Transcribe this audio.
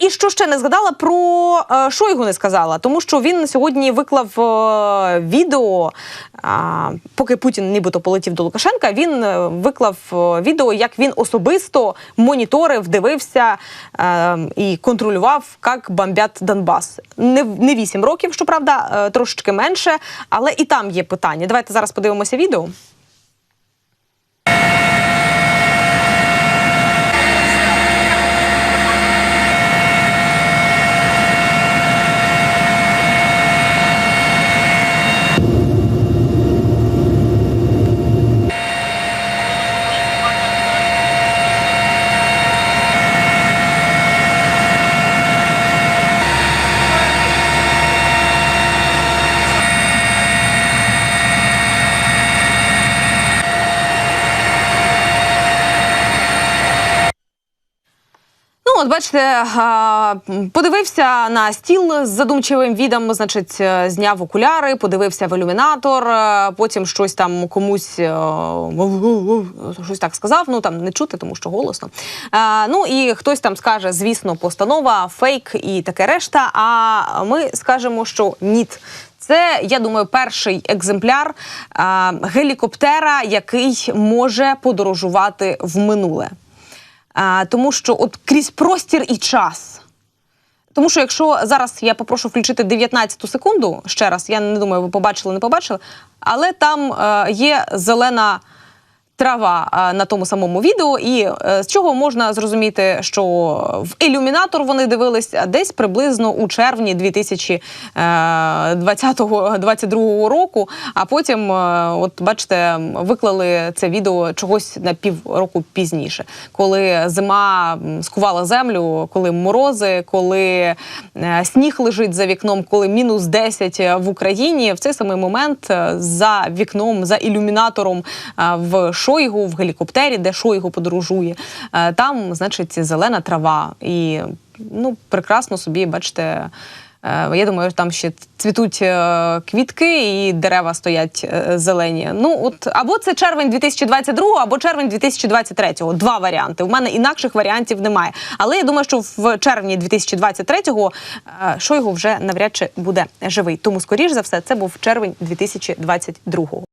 І що ще не згадала про е, Шойгу не сказала, тому що він сьогодні виклав е, відео. Поки Путін нібито полетів до Лукашенка, він е, виклав е, відео, як він особисто моніторив, дивився е, і контролював, як бомбять Донбас. Не, не 8 років, щоправда, е, трошечки менше, але і там є питання. Давайте зараз подивимося відео. От бачите, подивився на стіл з задумчивим відом, значить, е, зняв окуляри, подивився в ілюмінатор, е, потім щось там комусь е, щось так сказав. Ну там не чути, тому що голосно. Ну і хтось там скаже, звісно, постанова, фейк і таке решта. А ми скажемо, що ніт. Це, я думаю, перший екземпляр а, гелікоптера, який може подорожувати в минуле. А, тому що от крізь простір і час. Тому що якщо зараз я попрошу включити 19 секунду, ще раз, я не думаю, ви побачили, не побачили, але там е, є зелена трава е, на тому самому відео, і е, з чого можна зрозуміти, що в ілюмінатор вони дивились десь приблизно у червні 2020-2022 року. А потім, е, от бачите, виклали це відео чогось на півроку пізніше, коли зима скувала землю, коли морози, коли е, сніг лежить за вікном, коли мінус 10 в Україні. В цей самий момент е, за вікном, за ілюмінатором е, в Шойгу, в гелікоптері, де Шойгу подорожує, е, там, значить, зелена трава. І ну, прекрасно собі, бачите. е, Я думаю, там ще цвітуть е, квітки і дерева стоять зелені. Ну от або це червень 2022, або червень 2023. Два варіанти. У мене інакших варіантів немає. Але я думаю, що в червні 2023-го е, Шойгу вже навряд чи буде живий. Тому, скоріш за все, це був червень 2022.